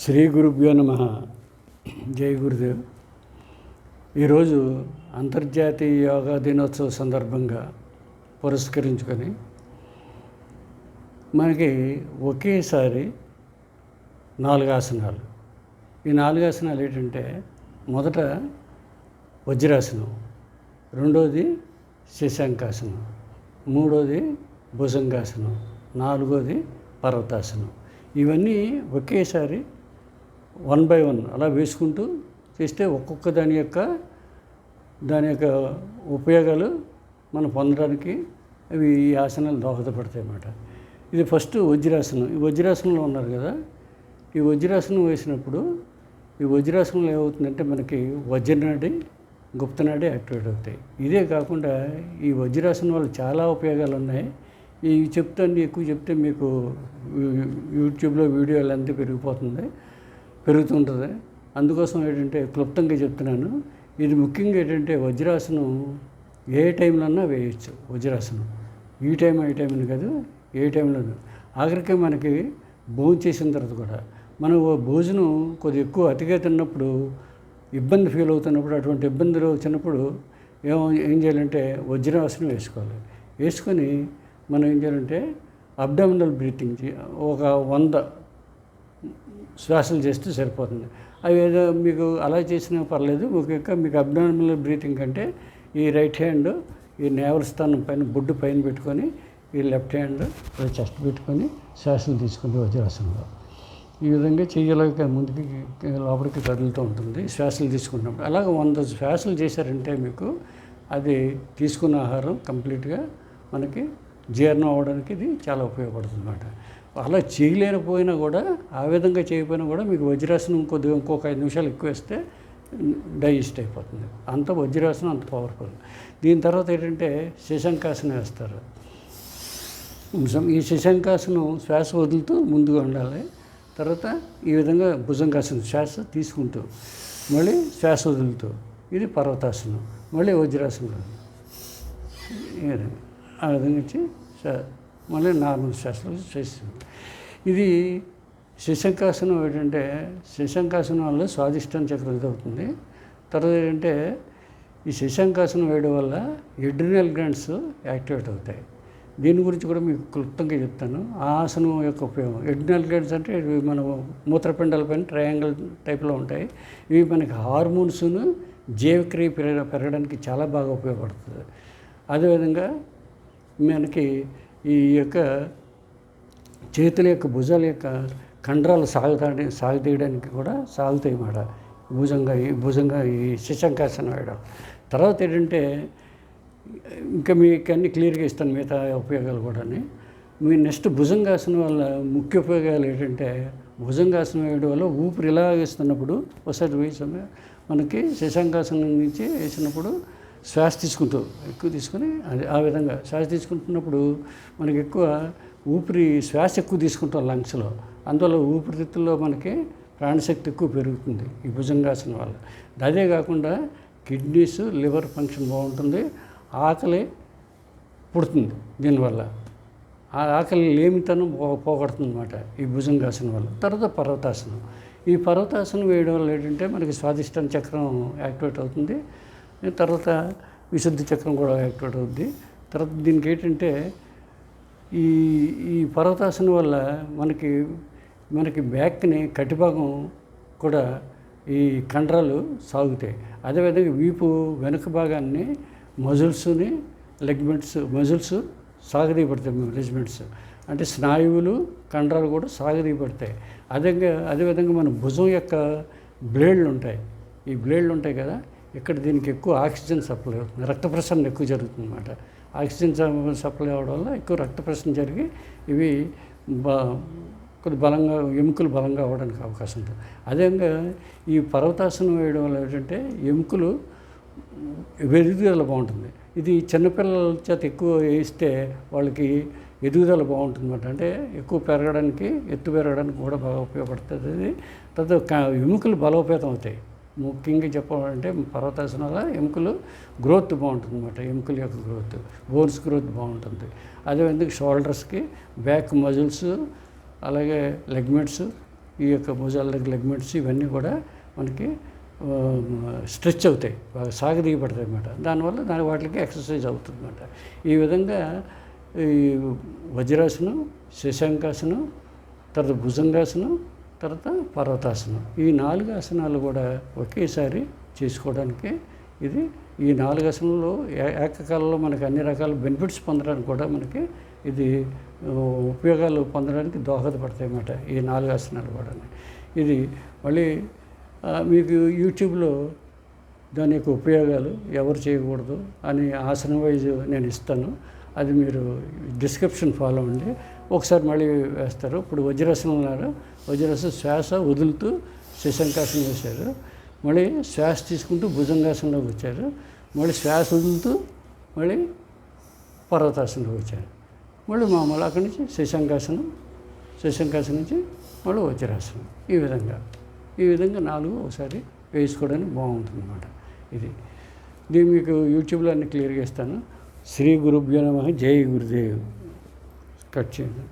శ్రీ గురుభ్యో నమ. జై గురుదేవ్. ఈరోజు అంతర్జాతీయ యోగా దినోత్సవ సందర్భంగా పురస్కరించుకొని మనకి ఒకేసారి నాలుగు ఆసనాలు ఈ నాలుగు ఆసనాలు ఏంటంటే మొదట వజ్రాసనం రెండోది శశాంకాసనం మూడోది భుజంగాసనం నాలుగోది పర్వతాసనం. ఇవన్నీ ఒకేసారి వన్ బై వన్ అలా వేసుకుంటూ చేస్తే ఒక్కొక్క దాని యొక్క దాని యొక్క ఉపయోగాలు మనం పొందడానికి అవి ఈ ఆసనాలు దోహదపడతాయి అన్నమాట. ఇది ఫస్ట్ వజ్రాసనం. ఈ వజ్రాసనంలో ఉన్నారు కదా ఈ వజ్రాసనం వేసినప్పుడు ఈ వజ్రాసనంలో ఏమవుతుందంటే మనకి వజ్రనాడి గుప్తనాడి యాక్టివేట్ అవుతాయి. ఇదే కాకుండా ఈ వజ్రాసనం వల్ల చాలా ఉపయోగాలు ఉన్నాయి. ఈ చెప్తాను ఎక్కువ చెప్తే మీకు యూట్యూబ్లో వీడియోలు అంతా పెరిగిపోతుంది. పెరుగుతుంటుంది. అందుకోసం ఏంటంటే క్లుప్తంగా చెప్తున్నాను. ఇది ముఖ్యంగా ఏంటంటే వజ్రాసనం ఏ టైంలో వేయచ్చు వజ్రాసనం. ఈ టైం ఈ టైం అని కాదు ఏ టైంలో ఆఖరికి మనకి భోజనం చేసిన తర్వాత కూడా మనం ఓ భోజనం కొద్ది ఎక్కువ అతిగా తిన్నప్పుడు ఇబ్బంది ఫీల్ అవుతున్నప్పుడు అటువంటి ఇబ్బందులు వచ్చినప్పుడు ఏం ఏం చేయాలంటే వజ్రాసనం వేసుకోవాలి. వేసుకొని మనం ఏం చేయాలంటే అబ్డామినల్ బ్రీతింగ్ ఒక వంద శ్వాసలు చేస్తే సరిపోతుంది. అవి ఏదో మీకు అలా చేసినా పర్లేదు ఒక మీకు అబ్డామినల్ బ్రీతింగ్ అంటే ఈ రైట్ హ్యాండ్ ఈ నేవల్ స్థానం పైన బొడ్డు పైన పెట్టుకొని ఈ లెఫ్ట్ హ్యాండ్ చెస్ట్ పెట్టుకొని శ్వాసలు తీసుకుంటే వజ్రాసనంలో. ఈ విధంగా చెయ్యలేక ముందుకి లోపలికి కదులుతూ ఉంటుంది శ్వాసలు తీసుకున్నప్పుడు. అలాగే వంద శ్వాసలు చేశారంటే మీకు అది తీసుకున్న ఆహారం కంప్లీట్గా మనకి జీర్ణం అవ్వడానికి ఇది చాలా ఉపయోగపడుతుంది అనమాట అలా చేయలేకపోయినా కూడా ఆ విధంగా చేయకపోయినా కూడా మీకు వజ్రాసనం కొద్దిగా ఇంకొక ఐదు నిమిషాలు ఎక్కువ వేస్తే డైజెస్ట్ అయిపోతుంది. అంత వజ్రాసనం అంత పవర్ఫుల్. దీని తర్వాత ఏంటంటే శశంకాసనం వేస్తారు. ఈ శశంకాసనం శ్వాస వదులుతూ ముందుగా ఉండాలి. తర్వాత ఈ విధంగా భుజంగాసనం శ్వాస తీసుకుంటూ మళ్ళీ శ్వాస వదులుతూ ఇది పర్వతాసనం మళ్ళీ వజ్రాసనం. ఈ విధంగా. ఆ విధంగా ఇచ్చి మళ్ళీ నార్మల్ శ్వాసలో చేస్తుంది ఇది శశంకాసనం ఏంటంటే శశంకాసనం వల్ల స్వాదిష్టం చక్రం ఇది అవుతుంది తర్వాత ఏంటంటే ఈ శశాంకాసనం వేయడం వల్ల ఎడ్రినల్ గ్లాండ్స్ యాక్టివేట్ అవుతాయి. దీని గురించి కూడా మీకు క్లుప్తంగా చెప్తాను. ఆ ఆసనం యొక్క ఉపయోగం ఎడ్రినల్ గ్లాండ్స్ అంటే ఇవి మన మూత్రపిండాల పైన ట్రయాంగిల్ టైప్లో ఉంటాయి. ఇవి మనకి హార్మోన్స్ను జీవక్రియ పెరగ పెరగడానికి చాలా బాగా ఉపయోగపడుతుంది. అదేవిధంగా మనకి ఈ యొక్క చేతుల యొక్క భుజాల యొక్క కండరాలు సాగుతాడి సాగుతీయడానికి కూడా సాగుతాయి అన్నమాట భుజంగా ఈ భుజంగా ఈ శశంకాసన వేయడం. తర్వాత ఏంటంటే ఇంకా మీకు అన్ని క్లియర్గా ఇస్తాను మిగతా ఉపయోగాలు కూడా మీ నెక్స్ట్ భుజంగాసనం వల్ల ముఖ్య ఉపయోగాలు ఏంటంటే భుజంగాసనం వేయడం వల్ల ఊపిరి ఇలా వేస్తున్నప్పుడు ఒకసారి వేసాము మనకి శశాంకాసనం నుంచి వేసినప్పుడు శ్వాస తీసుకుంటారు ఎక్కువ తీసుకొని ఆ విధంగా శ్వాస తీసుకుంటున్నప్పుడు మనకి ఎక్కువ ఊపిరి శ్వాస ఎక్కువ తీసుకుంటాం లంగ్స్లో. అందువల్ల ఊపిరితిత్తుల్లో మనకి ప్రాణశక్తి ఎక్కువ పెరుగుతుంది ఈ భుజంగాసనం వల్ల. అదే కాకుండా కిడ్నీస్ లివర్ ఫంక్షన్ బాగుంటుంది. ఆకలి పుడుతుంది దీనివల్ల. ఆ ఆకలి లేమితనం పోగొడుతుంది అనమాట ఈ భుజంగాసనం వల్ల. తర్వాత పర్వతాసనం. ఈ పర్వతాసనం వేయడం వల్ల ఏంటంటే మనకి స్వాదిష్టం చక్రం యాక్టివేట్ అవుతుంది. తర్వాత విశుద్ధి చక్రం కూడా యాక్టివేట్ అవుతుంది తర్వాత దీనికి ఏంటంటే ఈ ఈ పర్వతాసనం వల్ల మనకి మనకి బ్యాక్ని కటిభాగం కూడా ఈ కండరాలు సాగుతాయి. అదేవిధంగా వీపు వెనుక భాగాన్ని మజిల్స్ని లెగ్మెంట్స్ మజిల్స్ సాగదీయబడతాయి లెగ్మెంట్స్. అంటే స్నాయువులు కండరాలు కూడా సాగదీయబడతాయి. అదేవిధంగా అదేవిధంగా మన భుజం యొక్క బ్లేడ్లు ఉంటాయి. ఈ బ్లేడ్లు ఉంటాయి కదా ఇక్కడ దీనికి ఎక్కువ ఆక్సిజన్ సప్లై అవుతుంది. రక్త ప్రసరణ ఎక్కువ జరుగుతుంది అన్నమాట ఆక్సిజన్ సప్లై అవ్వడం వల్ల ఎక్కువ రక్త ప్రసరణ జరిగి ఇవి బ కొద్ది బలంగా ఎముకలు బలంగా అవ్వడానికి అవకాశం ఉంటుంది. అదేవిధంగా ఈ పర్వతాసనం వేయడం వల్ల ఏంటంటే ఎముకలు ఎదుగుదల బాగుంటుంది. ఇది చిన్నపిల్లల చేత ఎక్కువ వేస్తే వాళ్ళకి ఎదుగుదల బాగుంటుంది అన్నమాట అంటే ఎక్కువ పెరగడానికి ఎత్తు పెరగడానికి కూడా బాగా ఉపయోగపడుతుంది. అది తర్వాత ఎముకలు బలోపేతం అవుతాయి. ముఖ్యంగా చెప్పాలంటే పర్వతాసనాల ఎముకలు గ్రోత్ బాగుంటుంది అనమాట ఎముకల యొక్క గ్రోత్ బోన్స్ గ్రోత్ బాగుంటుంది. అదేవిధంగా షోల్డర్స్కి బ్యాక్ మజిల్స్ అలాగే లెగ్మెంట్స్ ఈ యొక్క భుజాల దగ్గర లెగ్మెంట్స్ ఇవన్నీ కూడా మనకి స్ట్రెచ్ అవుతాయి బాగా సాగదీయబడతాయి అన్నమాట. దానివల్ల దాని వాటికి ఎక్సర్సైజ్ అవుతుంది అన్నమాట ఈ విధంగా ఈ వజ్రాసనం శశాంకాసనం తర్వాత భుజంగాసనం తర్వాత పర్వతాసనం. ఈ నాలుగు ఆసనాలు కూడా ఒకేసారి చేసుకోవడానికి ఇది ఈ నాలుగు ఆసనంలో ఏకకాలంలో మనకి అన్ని రకాల బెనిఫిట్స్ పొందడానికి కూడా మనకి ఇది ఉపయోగాలు పొందడానికి దోహదపడతాయి అన్నమాట ఈ నాలుగు ఆసనాలు కూడా ఇది మళ్ళీ మీకు యూట్యూబ్లో దాని యొక్క ఉపయోగాలు ఎవరు చేయకూడదు అని ఆసనం వైజ్ నేను ఇస్తాను. అది మీరు డిస్క్రిప్షన్ ఫాలో అండి ఒకసారి మళ్ళీ వేస్తారు. ఇప్పుడు వజ్రాసనం ఉన్నారు వజ్రాసనం శ్వాస వదులుతూ శశంకాసనం చేశారు. మళ్ళీ శ్వాస తీసుకుంటూ భుజంగాసనంలోకి వచ్చారు. మళ్ళీ శ్వాస వదులుతూ మళ్ళీ పర్వతాసనంలోకి వచ్చారు. మళ్ళీ మామూలు అక్కడి నుంచి శశంకాసనం శశంకాసనం నుంచి మళ్ళీ వజ్రాసనం. ఈ విధంగా ఈ విధంగా నాలుగు ఒకసారి వేసుకోవడానికి బాగుంటుంది అన్నమాట ఇది దీన్ని మీకు యూట్యూబ్లో అన్ని క్లియర్గా ఇస్తాను శ్రీ గురుభ్యో నమ జై గురుదేవ్. కట్ చేయండి.